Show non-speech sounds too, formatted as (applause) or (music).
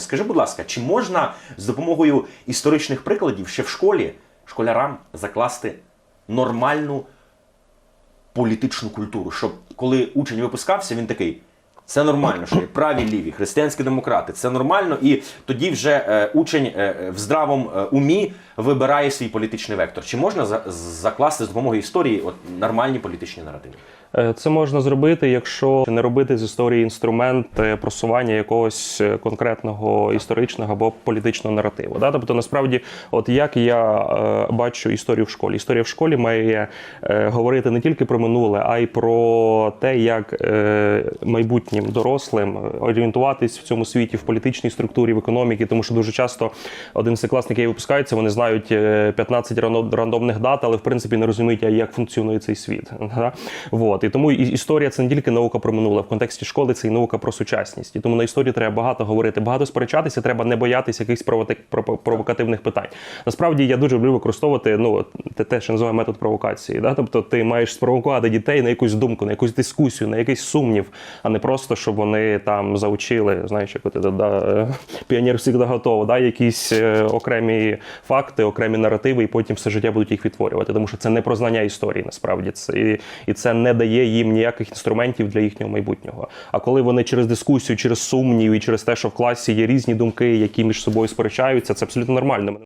Скажи, будь ласка, чи можна з допомогою історичних прикладів ще в школі школярам закласти нормальну політичну культуру, щоб коли учень випускався, він такий. Це нормально, що є праві ліві, християнські демократи. Це нормально, і тоді вже е, учень е, в здравому е, умі вибирає свій політичний вектор. Чи можна за, закласти з допомогою історії от, нормальні політичні наративи? Е, Це можна зробити, якщо не робити з історії інструмент просування якогось е, конкретного історичного або політичного наративу. Да? Тобто, насправді, от як я е, бачу історію в школі, історія в школі має говорити не тільки про минуле, а й про те, як майбутнім дорослим орієнтуватись в цьому світі в політичній структурі, в економіці, тому що дуже часто одинадцятикласники, які випускаються, вони знають е, 15 рандомних дат, але в принципі не розуміють, як функціонує цей світ. (laughs) Да? Вот. І тому історія це не тільки наука про минуле. В контексті школи це і наука про сучасність. І тому на історії треба багато говорити, багато сперечатися, треба не боятися якихось провокативних питань. Насправді я дуже люблю використовувати ну, те, що називаємо метод провокації. Да? Тобто ти маєш спровокувати дітей на якусь думку, на якусь дискусію, на якийсь сумнів, а не просто, щоб вони там заучили, знаєш, як от, да, (laughs) піонер завжди готов, да? якісь е, окремі факти, окремі наративи, і потім все життя будуть їх відтворювати. Тому що це не про знання історії, насправді це і, і це не дає їм ніяких інструментів для їхнього майбутнього. А коли вони через дискусію, через сумнів і через те, що в класі є різні думки, які між собою сперечаються, це абсолютно нормально.